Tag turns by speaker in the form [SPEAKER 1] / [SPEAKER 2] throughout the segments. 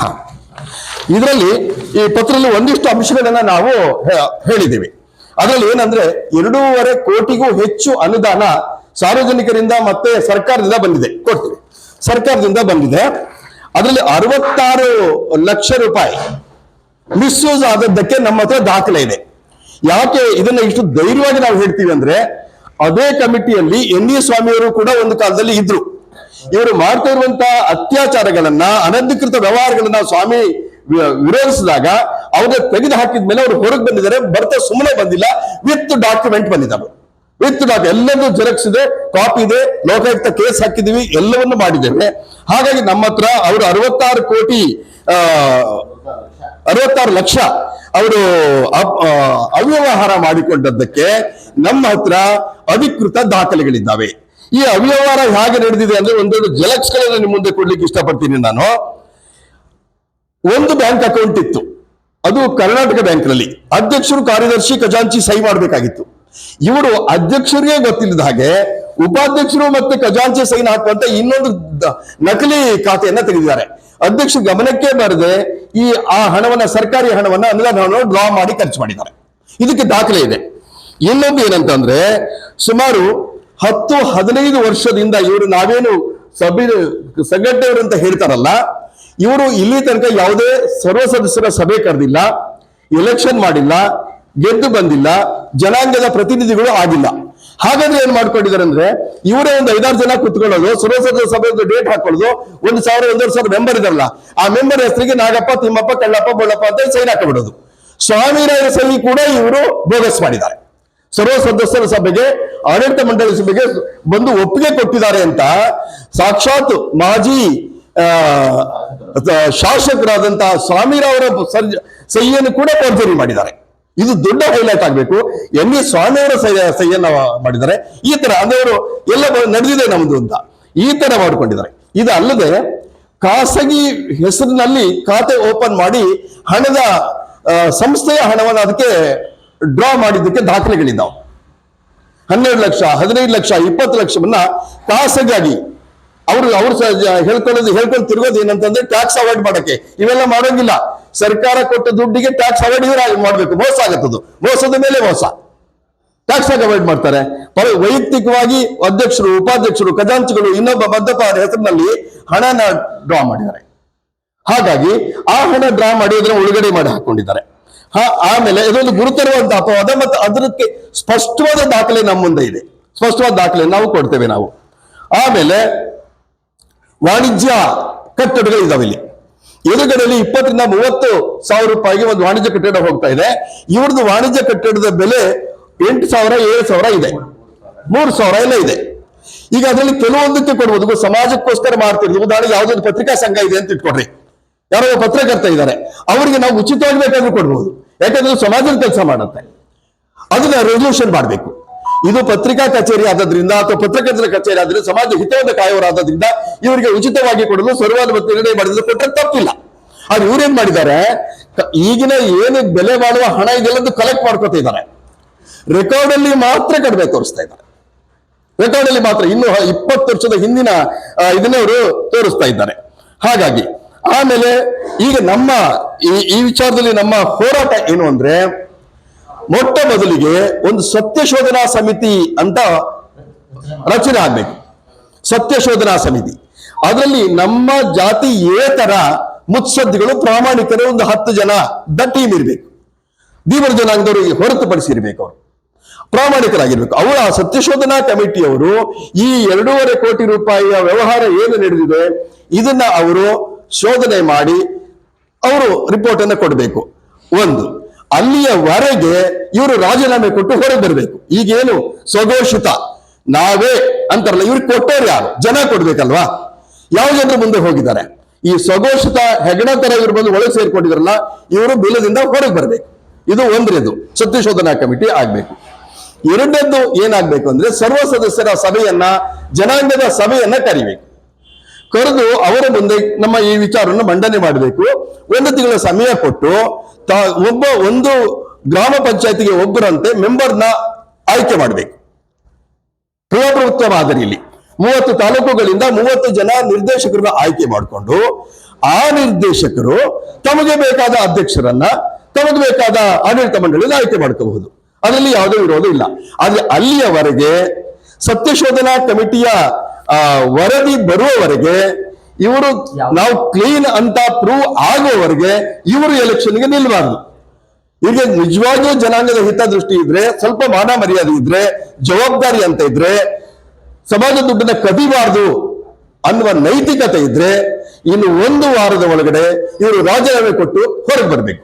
[SPEAKER 1] ಹ. ಇದರಲ್ಲಿ ಈ ಪತ್ರದಲ್ಲಿ ಒಂದಿಷ್ಟು ಅಂಶಗಳನ್ನ ನಾವು ಹೇಳಿದ್ದೀವಿ. ಅದರಲ್ಲಿ ಏನಂದ್ರೆ ಎರಡೂವರೆ ಕೋಟಿಗೂ ಹೆಚ್ಚು ಅನುದಾನ ಸಾರ್ವಜನಿಕರಿಂದ ಮತ್ತೆ ಸರ್ಕಾರದಿಂದ ಬಂದಿದೆ. ಕೊಡ್ತೀವಿ. ಸರ್ಕಾರದಿಂದ ಬಂದಿದೆ. ಅದರಲ್ಲಿ ಅರವತ್ತಾರು ಲಕ್ಷ ರೂಪಾಯಿ ಮಿಸ್ಯೂಸ್ ಆದದ್ದಕ್ಕೆ ನಮ್ಮ ಹತ್ರ ದಾಖಲೆ ಇದೆ. ಯಾಕೆ ಇದನ್ನ ಇಷ್ಟು ಧೈರ್ಯವಾಗಿ ನಾವು ಹೇಳ್ತೀವಿ ಅಂದ್ರೆ ಅದೇ ಕಮಿಟಿಯಲ್ಲಿ ಎನ್ ಇ ಸ್ವಾಮಿಯವರು ಕೂಡ ಒಂದು ಕಾಲದಲ್ಲಿ ಇದ್ರು. ಇವರು ಮಾಡ್ತಾ ಇರುವಂತಹ ಅತ್ಯಾಚಾರಗಳನ್ನ, ಅನಧಿಕೃತ ವ್ಯವಹಾರಗಳನ್ನ ಸ್ವಾಮಿ ವಿರೋಧಿಸಿದಾಗ ಅವ್ರಿಗೆ ತೆಗೆದು ಹಾಕಿದ ಮೇಲೆ ಅವರು ಹೊರಗೆ ಬಂದಿದ್ದಾರೆ. ಬರ್ತಾ ಸುಮ್ಮನೆ ಬಂದಿಲ್ಲ. ವಿತ್ ಡಾಕ್ಯುಮೆಂಟ್ ಬಂದಿದ್ದಾರೆ ವಿತ್ ಡಾಕ್ ಎಲ್ಲದೂ ಜೆರಾಕ್ಸ್ ಇದೆ, ಕಾಪಿ ಇದೆ, ಲೋಕಾಯುಕ್ತ ಕೇಸ್ ಹಾಕಿದೀವಿ ಎಲ್ಲವನ್ನು ಮಾಡಿದ್ದೇವೆ. ಹಾಗಾಗಿ ನಮ್ಮ ಹತ್ರ ಅವರು ಅರವತ್ತಾರು ಕೋಟಿ ಅರವತ್ತಾರು ಲಕ್ಷ ಅವರು ಅವ್ಯವಹಾರ ಮಾಡಿಕೊಂಡದ್ದಕ್ಕೆ ನಮ್ಮ ಹತ್ರ ಅಧಿಕೃತ ದಾಖಲೆಗಳಿದ್ದಾವೆ. ಈ ಅವ್ಯವಹಾರ ಹೇಗೆ ನಡೆದಿದೆ ಅಂದ್ರೆ ಒಂದೊಂದು ಜಲಕ್ಸ್ಗಳನ್ನ ನಿಮ್ಮ ಮುಂದೆ ಕೊಡ್ಲಿಕ್ಕೆ ಇಷ್ಟಪಡ್ತೀನಿ ನಾನು. ಒಂದು ಬ್ಯಾಂಕ್ ಅಕೌಂಟ್ ಇತ್ತು. ಅದು ಕರ್ನಾಟಕ ಬ್ಯಾಂಕ್ನಲ್ಲಿ. ಅಧ್ಯಕ್ಷರು ಕಾರ್ಯದರ್ಶಿ ಖಜಾಂಚಿ ಸಹಿ ಮಾಡಬೇಕಾಗಿತ್ತು. ಇವರು ಅಧ್ಯಕ್ಷರಿಗೆ ಗೊತ್ತಿಲ್ಲದ ಹಾಗೆ ಉಪಾಧ್ಯಕ್ಷರು ಮತ್ತೆ ಖಜಾಂಚಿ ಸೈನ್ ಹಾಕುವಂತ ಇನ್ನೊಂದು ನಕಲಿ ಖಾತೆಯನ್ನ ತೆಗೆದಿದ್ದಾರೆ. ಅಧ್ಯಕ್ಷ ಗಮನಕ್ಕೆ ಬರದೆ ಈ ಆ ಹಣವನ್ನ ಸರ್ಕಾರಿ ಹಣವನ್ನ ಅನುದಾನ ಹಣವನ್ನು ಡ್ರಾ ಮಾಡಿ ಖರ್ಚು ಮಾಡಿದ್ದಾರೆ. ಇದಕ್ಕೆ ದಾಖಲೆ ಇದೆ. ಇನ್ನೊಂದು ಏನಂತಂದ್ರೆ ಸುಮಾರು ಹತ್ತು ಹದಿನೈದು ವರ್ಷದಿಂದ ಇವರು ನಾವೇನು ಸಭೆ ಸಂಘಟನೆಯವರು ಅಂತ ಹೇಳ್ತಾರಲ್ಲ, ಇವರು ಇಲ್ಲಿ ತನಕ ಯಾವುದೇ ಸರ್ವ ಸದಸ್ಯರ ಸಭೆ ಕರೆದಿಲ್ಲ ಎಲೆಕ್ಷನ್ ಮಾಡಿಲ್ಲ, ಗೆದ್ದು ಬಂದಿಲ್ಲ, ಜನಾಂಗದ ಪ್ರತಿನಿಧಿಗಳು ಆಗಿಲ್ಲ. ಹಾಗಾದ್ರೆ ಏನ್ ಮಾಡ್ಕೊಂಡಿದ್ದಾರೆ ಅಂದ್ರೆ, ಇವರೇ ಒಂದು ಐದಾರು ಜನ ಕುತ್ಕೊಳ್ಳೋದು, ಸರ್ವ ಸದಸ್ಯ ಸಭೆ ಡೇಟ್ ಹಾಕೊಳ್ಳೋದು, ಒಂದು ಸಾವಿರ, ಒಂದೂವರೆ ಸಾವಿರ ಮೆಂಬರ್ ಇದಾರಲ್ಲ, ಆ ಮೆಂಬರ್ ಹೆಸರಿಗೆ ನಾಗಪ್ಪ, ತಿಮ್ಮಪ್ಪ, ಕಳ್ಳಪ್ಪ, ಬೊಳ್ಳಪ್ಪ ಅಂತ ಸೈನ್ ಹಾಕೊಂಡ್ಬಿಡೋದು. ಸ್ವಾಮಿರಾಯ ಸಹಿ ಕೂಡ ಇವರು ಬೋಗಸ್ ಮಾಡಿದ್ದಾರೆ. ಸರ್ವ ಸದಸ್ಯರ ಸಭೆಗೆ, ಆಡಳಿತ ಮಂಡಳಿ ಸಭೆಗೆ ಬಂದು ಒಪ್ಪಿಗೆ ಕೊಟ್ಟಿದ್ದಾರೆ ಅಂತ ಸಾಕ್ಷಾತ್ ಮಾಜಿ ಶಾಸಕರಾದಂತಹ ಸ್ವಾಮಿರವರ ಸಹಿಯನ್ನು ಕೂಡ ಫೋರ್ಜರಿ ಮಾಡಿದ್ದಾರೆ. ಇದು ದೊಡ್ಡ ಹೈಲೈಟ್ ಆಗಬೇಕು. ಎಂ ಇ ಸ್ವಾಮಿಯವರ ಸಹಿ, ಸಹಿಯನ್ನ ಮಾಡಿದ್ದಾರೆ. ಈ ತರ ಅದವರು ಎಲ್ಲ ನಡೆದಿದೆ ನಮ್ದು ಅಂತ ಈ ತರ ಮಾಡ್ಕೊಂಡಿದ್ದಾರೆ. ಇದು ಅಲ್ಲದೆ ಖಾಸಗಿ ಹೆಸರಿನಲ್ಲಿ ಖಾತೆ ಓಪನ್ ಮಾಡಿ ಹಣದ ಸಂಸ್ಥೆಯ ಹಣವನ್ನು ಅದಕ್ಕೆ ಡ್ರಾ ಮಾಡಿದ್ದಕ್ಕೆ ದಾಖಲೆಗಳಿದ್ದಾವೆ ಹನ್ನೆರಡು ಲಕ್ಷ, ಹದಿನೈದು ಲಕ್ಷ, ಇಪ್ಪತ್ತು ಲಕ್ಷವನ್ನ ಖಾಸಗಿಯಾಗಿ ಅವರು, ಅವ್ರು ಹೇಳ್ಕೊಳ್ಳೋದು, ಹೇಳ್ಕೊಂಡು ತಿರುಗೋದು ಏನಂತಂದ್ರೆ ಟ್ಯಾಕ್ಸ್ ಅವಾಯ್ಡ್ ಮಾಡಕ್ಕೆ. ಇವೆಲ್ಲ ಮಾಡೋಂಗಿಲ್ಲ. ಸರ್ಕಾರ ಕೊಟ್ಟ ದುಡ್ಡಿಗೆ ಟ್ಯಾಕ್ಸ್ ಅವಾಯ್ಡ್ ಇವ್ರು ಮಾಡ್ಬೇಕು. ಮೋಸ ಆಗತ್ತದು. ಮೋಸದ ಮೇಲೆ ಮೋಸ. ಟ್ಯಾಕ್ಸ್ ಅವಾಯ್ಡ್ ಮಾಡ್ತಾರೆ. ವೈಯಕ್ತಿಕವಾಗಿ ಅಧ್ಯಕ್ಷರು, ಉಪಾಧ್ಯಕ್ಷರು, ಖಜಾಂಚಿಗಳು, ಇನ್ನೊಬ್ಬ ಮದ್ದಪಾರ ಹೆಸರಿನಲ್ಲಿ ಹಣನ ಡ್ರಾ ಮಾಡಿದ್ದಾರೆ. ಹಾಗಾಗಿ ಆ ಹಣ ಡ್ರಾ ಮಾಡಿ ಅದನ್ನ ಉಳುಗಡೆ ಮಾಡಿ ಹಾಕೊಂಡಿದ್ದಾರೆ. ಆಮೇಲೆ ಇದೊಂದು ಗುರುತರವಾದ ಅಪವಾದ ಮತ್ತು ಅದಕ್ಕೆ ಸ್ಪಷ್ಟವಾದ ದಾಖಲೆ ನಮ್ಮ ಮುಂದೆ ಇದೆ. ಸ್ಪಷ್ಟವಾದ ದಾಖಲೆ ನಾವು ಕೊಡ್ತೇವೆ ನಾವು. ಆಮೇಲೆ ವಾಣಿಜ್ಯ ಕಟ್ಟಡಗಳು ಇದಾವೆ ಇಲ್ಲಿ. ಎದುರುಗಡೆಯಲ್ಲಿ ಇಪ್ಪತ್ತರಿಂದ ಮೂವತ್ತು ಸಾವಿರ ರೂಪಾಯಿಗೆ ಒಂದು ವಾಣಿಜ್ಯ ಕಟ್ಟಡ ಹೋಗ್ತಾ ಇದೆ. ಇವ್ರದ್ದು ವಾಣಿಜ್ಯ ಕಟ್ಟಡದ ಬೆಲೆ ಎಂಟು ಸಾವಿರ, ಏಳು ಸಾವಿರ ಇದೆ. ಮೂರು ಸಾವಿರ ಎಲ್ಲ ಇದೆ. ಈಗ ಅದರಲ್ಲಿ ಕೆಲವೊಂದಕ್ಕೆ ಕೊಡ್ಬೋದು. ಸಮಾಜಕ್ಕೋಸ್ಕರ ಮಾಡ್ತಿರ್ತೀವಿ ಉದಾಹರಣೆಗೆ ಯಾವುದೊಂದು ಪತ್ರಿಕಾ ಸಂಘ ಇದೆ ಅಂತ ಇಟ್ಕೊಡ್ರಿ ಯಾರೋ ಪತ್ರಕರ್ತ ಇದ್ದಾರೆ. ಅವರಿಗೆ ನಾವು ಉಚಿತವಾಗಿ ಬೇಕಾದ್ರೂ ಕೊಡ್ಬೋದು. ಯಾಕಂದ್ರೆ ಸಮಾಜದ ಕೆಲಸ ಮಾಡುತ್ತೆ. ಅದನ್ನ ರೆಸಲ್ಯೂಷನ್ ಮಾಡಬೇಕು. ಇದು ಪತ್ರಿಕಾ ಕಚೇರಿ ಆದ್ರಿಂದ ಅಥವಾ ಪತ್ರಕರ್ತರ ಕಚೇರಿ ಆದ್ರಿಂದ ಸಮಾಜ ಹಿತವನ್ನು ಕಾಯುವರಾದ್ರಿಂದ ಇವರಿಗೆ ಉಚಿತವಾಗಿ ಕೊಡಲು ಸರ್ವಾನುಮತಿ ನಿರ್ಣಯ ಮಾಡಿದ್ರೆ ಕೊಟ್ಟರೆ ತಪ್ಪಿಲ್ಲ. ಆದ್ರೆ ಇವ್ರೇನ್ ಮಾಡಿದ್ದಾರೆ? ಈಗಿನ ಏನು ಬೆಲೆ ಮಾಡುವ ಹಣ ಇದೆಲ್ಲ ಕಲೆಕ್ಟ್ ಮಾಡ್ಕೊತಾ ಇದ್ದಾರೆ. ರೆಕಾರ್ಡ್ ಅಲ್ಲಿ ಮಾತ್ರ ಕಡಿಮೆ ತೋರಿಸ್ತಾ ಇದ್ದಾರೆ. ರೆಕಾರ್ಡ್ ಅಲ್ಲಿ ಮಾತ್ರ ಇನ್ನು ಇಪ್ಪತ್ತು ವರ್ಷದ ಹಿಂದಿನ ಇದನ್ನೇ ಅವರು ತೋರಿಸ್ತಾ ಇದ್ದಾರೆ. ಹಾಗಾಗಿ ಆಮೇಲೆ ಈಗ ನಮ್ಮ ಈ ಈ ವಿಚಾರದಲ್ಲಿ ನಮ್ಮ ಹೋರಾಟ ಏನು ಅಂದ್ರೆ ಮೊಟ್ಟ ಮೊದಲಿಗೆ ಒಂದು ಸತ್ಯ ಶೋಧನಾ ಸಮಿತಿ ಅಂತ ರಚನೆ ಆಗ್ಬೇಕು. ಸತ್ಯ ಶೋಧನಾ ಸಮಿತಿ. ಅದರಲ್ಲಿ ನಮ್ಮ ಜಾತಿ ಏತರ ಮುತ್ಸದ್ದಿಗಳು ಪ್ರಾಮಾಣಿಕರು ಒಂದು ಹತ್ತು ಜನ ದ ಟೀಮ್ ಇರಬೇಕು. ದೀವರ ಜನಾಂಗದವರು ಹೊರತುಪಡಿಸಿರ್ಬೇಕು ಅವರು. ಪ್ರಾಮಾಣಿಕರಾಗಿರ್ಬೇಕು. ಅವರ ಸತ್ಯಶೋಧನಾ ಕಮಿಟಿಯವರು ಈ ಎರಡೂವರೆ ಕೋಟಿ ರೂಪಾಯಿಯ ವ್ಯವಹಾರ ಏನು ನಡೆದಿದೆ, ಇದನ್ನ ಅವರು ಶೋಧನೆ ಮಾಡಿ ಅವರು ರಿಪೋರ್ಟ್ ಅನ್ನು ಕೊಡಬೇಕು. ಒಂದು, ಅಲ್ಲಿಯವರೆಗೆ ಇವರು ರಾಜೀನಾಮೆ ಕೊಟ್ಟು ಹೊರಗೆ ಬರಬೇಕು. ಈಗೇನು? ಸ್ವಘೋಷಿತ. ನಾವೇ ಅಂತಾರಲ್ಲ ಇವ್ರಿಗೆ ಕೊಟ್ಟವ್ರು ಯಾರು? ಜನ ಕೊಡ್ಬೇಕಲ್ವಾ? ಯಾವ ಜನರು ಮುಂದೆ ಹೋಗಿದ್ದಾರೆ? ಈ ಸ್ವಘೋಷಿತ ಹೆಗಣ ತರ ಇವರು ಬಂದು ಒಳಗೆ ಸೇರ್ಕೊಂಡಿದ್ರಲ್ಲ, ಇವರು ಬಿಲದಿಂದ ಹೊರಗೆ ಬರಬೇಕು. ಇದು ಒಂದನೇದು ಸತ್ಯಶೋಧನಾ ಕಮಿಟಿ ಆಗ್ಬೇಕು. ಎರಡನೇದ್ದು ಏನಾಗ್ಬೇಕು ಅಂದ್ರೆ ಸರ್ವ ಸದಸ್ಯರ ಸಭೆಯನ್ನ, ಜನಾಂಗದ ಸಭೆಯನ್ನ ಕರಿಬೇಕು. ಕರೆದು ಅವರ ಮುಂದೆ ನಮ್ಮ ಈ ವಿಚಾರವನ್ನು ಮಂಡನೆ ಮಾಡಬೇಕು. ಒಂದು ತಿಂಗಳ ಸಮಯ ಕೊಟ್ಟು ಒಬ್ಬ ಒಂದು ಗ್ರಾಮ ಪಂಚಾಯತಿಗೆ ಒಬ್ಬರಂತೆ ಮೆಂಬರ್ನ ಆಯ್ಕೆ ಮಾಡಬೇಕು. ಪ್ರಜಾಪ್ರಭುತ್ವ ಮಾದರಿಯಲ್ಲಿ ಮೂವತ್ತು ತಾಲೂಕುಗಳಿಂದ ಮೂವತ್ತು ಜನ ನಿರ್ದೇಶಕರನ್ನ ಆಯ್ಕೆ ಮಾಡಿಕೊಂಡು ಆ ನಿರ್ದೇಶಕರು ತಮಗೆ ಬೇಕಾದ ಅಧ್ಯಕ್ಷರನ್ನ, ತಮಗೆ ಬೇಕಾದ ಆಡಳಿತ ಮಂಡಳಿಯನ್ನು ಆಯ್ಕೆ ಮಾಡ್ಕೋಬಹುದು. ಅದರಲ್ಲಿ ಯಾವುದೇ ವಿರೋಧ ಇಲ್ಲ. ಆದ್ರೆ ಅಲ್ಲಿಯವರೆಗೆ ಸತ್ಯಶೋಧನಾ ಕಮಿಟಿಯ ಆ, ವರದಿ ಬರುವವರೆಗೆ ಇವರು ನಾವು ಕ್ಲೀನ್ ಅಂತ ಪ್ರೂವ್ ಆಗುವವರೆಗೆ ಇವರು ಎಲೆಕ್ಷನ್ಗೆ ನಿಲ್ಬಾರ್ದು. ಈಗ ನಿಜವಾಗಿಯೂ ಜನಾಂಗದ ಹಿತದೃಷ್ಟಿ ಇದ್ರೆ ಸ್ವಲ್ಪ ಮಾನ ಮರ್ಯಾದೆ ಇದ್ರೆ ಜವಾಬ್ದಾರಿ ಅಂತ ಇದ್ರೆ ಸಮಾಜ ದುಡ್ಡನ್ನ ಕದಿಬಾರ್ದು ಅನ್ನುವ ನೈತಿಕತೆ ಇದ್ರೆ ಇನ್ನು ಒಂದು ವಾರದ ಒಳಗಡೆ ಇವರು ರಾಜೀನಾಮೆ ಕೊಟ್ಟು ಹೊರಗೆ ಬರಬೇಕು.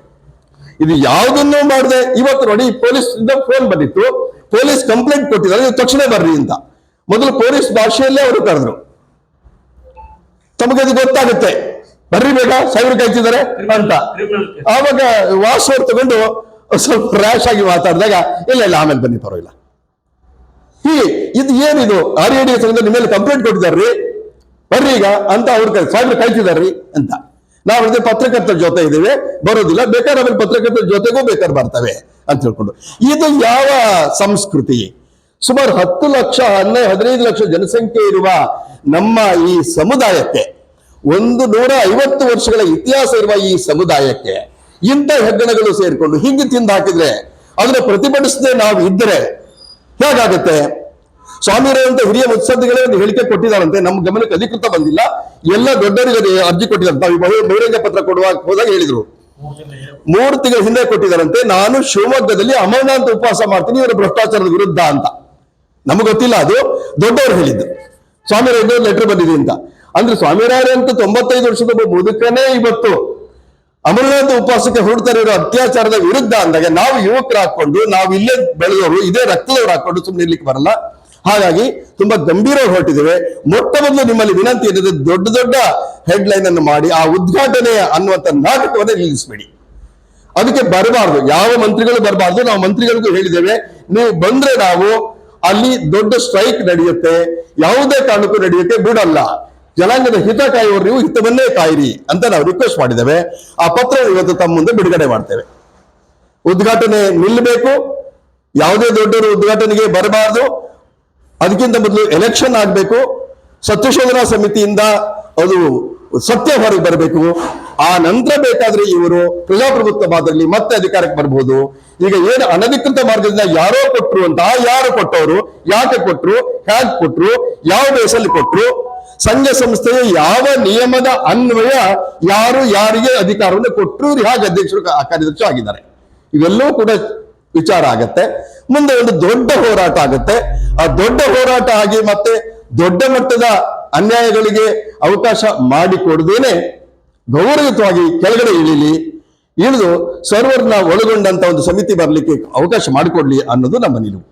[SPEAKER 1] ಇದು ಯಾವುದನ್ನೂ ಮಾಡದೆ? ಇವತ್ತು ನೋಡಿ ಪೊಲೀಸ್ ಫೋನ್ ಬಂದಿತ್ತು. ಪೊಲೀಸ್ ಕಂಪ್ಲೇಂಟ್ ಕೊಟ್ಟಿದ್ದಾರೆ ನೀವು ತಕ್ಷಣ ಬರ್ರಿ ಅಂತ. ಮೊದಲು ಪೊಲೀಸ್ ಭಾಷೆಯಲ್ಲೇ ಅವರು ಕರೆದ್ರು. ತಮಗೆ ಅದು ಗೊತ್ತಾಗುತ್ತೆ. ಬರ್ರಿ ಬೇಗ ಸಾವಿರ ಕಾಯ್ತಿದ್ದಾರೆ ಅಂತ ಆವಾಗ ವಾಸು ಅವ್ರು ತಗೊಂಡು ಸ್ವಲ್ಪ ರ್ಯಾಶ್ ಆಗಿ ಮಾತಾಡಿದಾಗ ಇಲ್ಲ ಇಲ್ಲ ಆಮೇಲೆ ಬನ್ನಿ ಪರವಾಗಿಲ್ಲ. ಈ ಇದು ಏನಿದು? ಆರ್ ಎ ಡಿ ಎಸ್ ನಿಮ್ಮ ಮೇಲೆ ಕಂಪ್ಲೇಂಟ್ ಕೊಟ್ಟಿದ್ದಾರ್ರಿ. ಬರ್ರಿ ಈಗ ಅಂತ ಅವ್ರ ಕೈ ಸಾವಿರ ಕಾಯ್ತಿದ್ದಾರ್ರಿ ಅಂತ. ನಾವು ಅದೇ ಪತ್ರಕರ್ತರ ಜೊತೆ ಇದ್ದೇವೆ. ಬರೋದಿಲ್ಲ. ಬೇಕಾದ್ರೆ ಆಮೇಲೆ ಪತ್ರಕರ್ತರ ಜೊತೆಗೂ ಬೇಕಾದ್ರೆ ಬರ್ತವೆ ಅಂತ ಹೇಳ್ಕೊಂಡು. ಇದು ಯಾವ ಸಂಸ್ಕೃತಿ? ಸುಮಾರು ಹತ್ತು ಲಕ್ಷ ಹನ್ನೆ ಹದಿನೈದು ಲಕ್ಷ ಜನಸಂಖ್ಯೆ ಇರುವ ನಮ್ಮ ಈ ಸಮುದಾಯಕ್ಕೆ, ಒಂದು ನೂರ ಐವತ್ತು ವರ್ಷಗಳ ಇತಿಹಾಸ ಇರುವ ಈ ಸಮುದಾಯಕ್ಕೆ ಇಂಥ ಹೆಗ್ಗಣಗಳು ಸೇರಿಕೊಂಡು ಹಿಂಗೆ ತಿಂದು ಹಾಕಿದ್ರೆ ಅದನ್ನು ಪ್ರತಿಭಟಿಸದೆ ನಾವು ಇದ್ದರೆ ಹೇಗಾಗುತ್ತೆ? ಅಂತ ಹಿರಿಯ ಮುತ್ಸದ್ದಿಗಳೇ ಒಂದು ಹೇಳಿಕೆ ಕೊಟ್ಟಿದ್ದಾರಂತೆ, ನಮ್ಮ ಗಮನಕ್ಕೆ ಅಧಿಕೃತ ಬಂದಿಲ್ಲ. ಎಲ್ಲ ದೊಡ್ಡವರಿಗೆ ಅರ್ಜಿ ಕೊಟ್ಟಿದ್ದಾರೆ. ಬಹು- ಬಹಿರಂಗ ಪತ್ರ ಕೊಡುವಾಗ ಹೋದಾಗ ಹೇಳಿದ್ರು. ಮೂರು ತಿಂಗಳ ಹಿಂದೆ ಕೊಟ್ಟಿದ್ದಾರಂತೆ. ನಾನು ಶಿವಮೊಗ್ಗದಲ್ಲಿ ಅಮರನಾಥ ಉಪವಾಸ ಮಾಡ್ತೀನಿ, ಇವರ ಭ್ರಷ್ಟಾಚಾರದ ವಿರುದ್ಧ ಅಂತ. ನಮಗೆ ಗೊತ್ತಿಲ್ಲ ಅದು. ದೊಡ್ಡವರು ಹೇಳಿದ್ದು. ಒಂದು ಲೆಟರ್ ಬಂದಿದೆ ಅಂತ. ಅಂದ್ರೆ ಸ್ವಾಮಿರಾಯರ ಅಂತ ತೊಂಬತ್ತೈದು ವರ್ಷದ ಮುದುಕನೇ ಇವತ್ತು ಅಮರನಾಥ ಉಪವಾಸಕ್ಕೆ ಹೊರಡ್ತಾರೆ ಇರೋ ಅತ್ಯಾಚಾರದ ವಿರುದ್ಧ ಅಂದಾಗ ನಾವು ಯುವಕರು ಹಾಕೊಂಡು ನಾವು ಇಲ್ಲೇ ಬೆಳೆದವರು ಇದೇ ರಕ್ತದವರು ಹಾಕೊಂಡು ಸುಮ್ಮನೆ ಇರ್ಲಿಕ್ಕೆ ಬರಲ್ಲ. ಹಾಗಾಗಿ ತುಂಬಾ ಗಂಭೀರ ಹೊರಟಿದ್ದೇವೆ. ಮೊಟ್ಟ ಮೊದಲು ನಿಮ್ಮಲ್ಲಿ ವಿನಂತಿ ಏನಿದೆ ದೊಡ್ಡ ದೊಡ್ಡ ಹೆಡ್ಲೈನ್ ಅನ್ನು ಮಾಡಿ, ಆ ಉದ್ಘಾಟನೆ ಅನ್ನುವಂಥ ನಾಟಕವನ್ನು ನಿಲ್ಲಿಸಬೇಡಿ. ಅದಕ್ಕೆ ಬರಬಾರ್ದು. ಯಾವ ಮಂತ್ರಿಗಳು ಬರಬಾರ್ದು. ನಾವು ಮಂತ್ರಿಗಳಿಗೂ ಹೇಳಿದ್ದೇವೆ. ನೀವು ಬಂದ್ರೆ ನಾವು ಅಲ್ಲಿ ದೊಡ್ಡ ಸ್ಟ್ರೈಕ್ ನಡೆಯುತ್ತೆ, ಯಾವುದೇ ಕಾರಣಕ್ಕೂ ನಡೆಯುತ್ತೆ, ಬಿಡಲ್ಲ. ಜನಾಂಗದ ಹಿತ ಕಾಯುವವರು ನೀವು ಹಿತವನ್ನೇ ಕಾಯಿರಿ ಅಂತ ನಾವು ರಿಕ್ವೆಸ್ಟ್ ಮಾಡಿದ್ದೇವೆ. ಆ ಪತ್ರ ಇವತ್ತು ತಮ್ಮ ಮುಂದೆ ಬಿಡುಗಡೆ ಮಾಡ್ತೇವೆ. ಉದ್ಘಾಟನೆ ನಿಲ್ಲಬೇಕು. ಯಾವುದೇ ದೊಡ್ಡವರು ಉದ್ಘಾಟನೆಗೆ ಬರಬಾರದು. ಅದಕ್ಕಿಂತ ಮೊದಲು ಎಲೆಕ್ಷನ್ ಆಗಬೇಕು. ಸತ್ಯಶೋಧನಾ ಸಮಿತಿಯಿಂದ ಅದು ಸತ್ಯ ಹೊರಗೆ ಬರಬೇಕು. ಆ ನಂತರ ಬೇಕಾದ್ರೆ ಇವರು ಪ್ರಜಾಪ್ರಭುತ್ವ ಮಾದರಿಯಲ್ಲಿ ಮತ್ತೆ ಅಧಿಕಾರಕ್ಕೆ ಬರಬಹುದು ಈಗ ಏನು ಅನಧಿಕೃತ ಮಾರ್ಗದಿಂದ ಯಾರೋ ಕೊಟ್ರು ಅಂತ ಯಾರು ಕೊಟ್ಟವರು? ಯಾಕೆ ಕೊಟ್ರು? ಹೇಗೆ ಕೊಟ್ರು? ಯಾವ ದೇಶದಲ್ಲಿ ಕೊಟ್ರು? ಸಂಘ ಸಂಸ್ಥೆಯ ಯಾವ ನಿಯಮದ ಅನ್ವಯ ಯಾರು ಯಾರಿಗೆ ಅಧಿಕಾರವನ್ನು ಕೊಟ್ಟರು ಹೇಗೆ ಅಧ್ಯಕ್ಷರು ಕಾರ್ಯದರ್ಶಿ ಆಗಿದ್ದಾರೆ. ಇವೆಲ್ಲವೂ ಕೂಡ ವಿಚಾರ ಆಗತ್ತೆ. ಮುಂದೆ ಒಂದು ದೊಡ್ಡ ಹೋರಾಟ ಆಗತ್ತೆ. ಆ ದೊಡ್ಡ ಹೋರಾಟ ಆಗಿ ಮತ್ತೆ ದೊಡ್ಡ ಮಟ್ಟದ ಅನ್ಯಾಯಗಳಿಗೆ ಅವಕಾಶ ಮಾಡಿಕೊಡದೇನೆ ಗೌರವಯುತವಾಗಿ ಕೆಳಗಡೆ ಇಳಿಲಿ. ಇಳಿದು ಸರ್ವರ್ನ ಒಳಗೊಂಡಂತ ಒಂದು ಸಮಿತಿ ಬರಲಿಕ್ಕೆ ಅವಕಾಶ ಮಾಡಿಕೊಡ್ಲಿ ಅನ್ನೋದು ನಮ್ಮ ನಿಲುವು.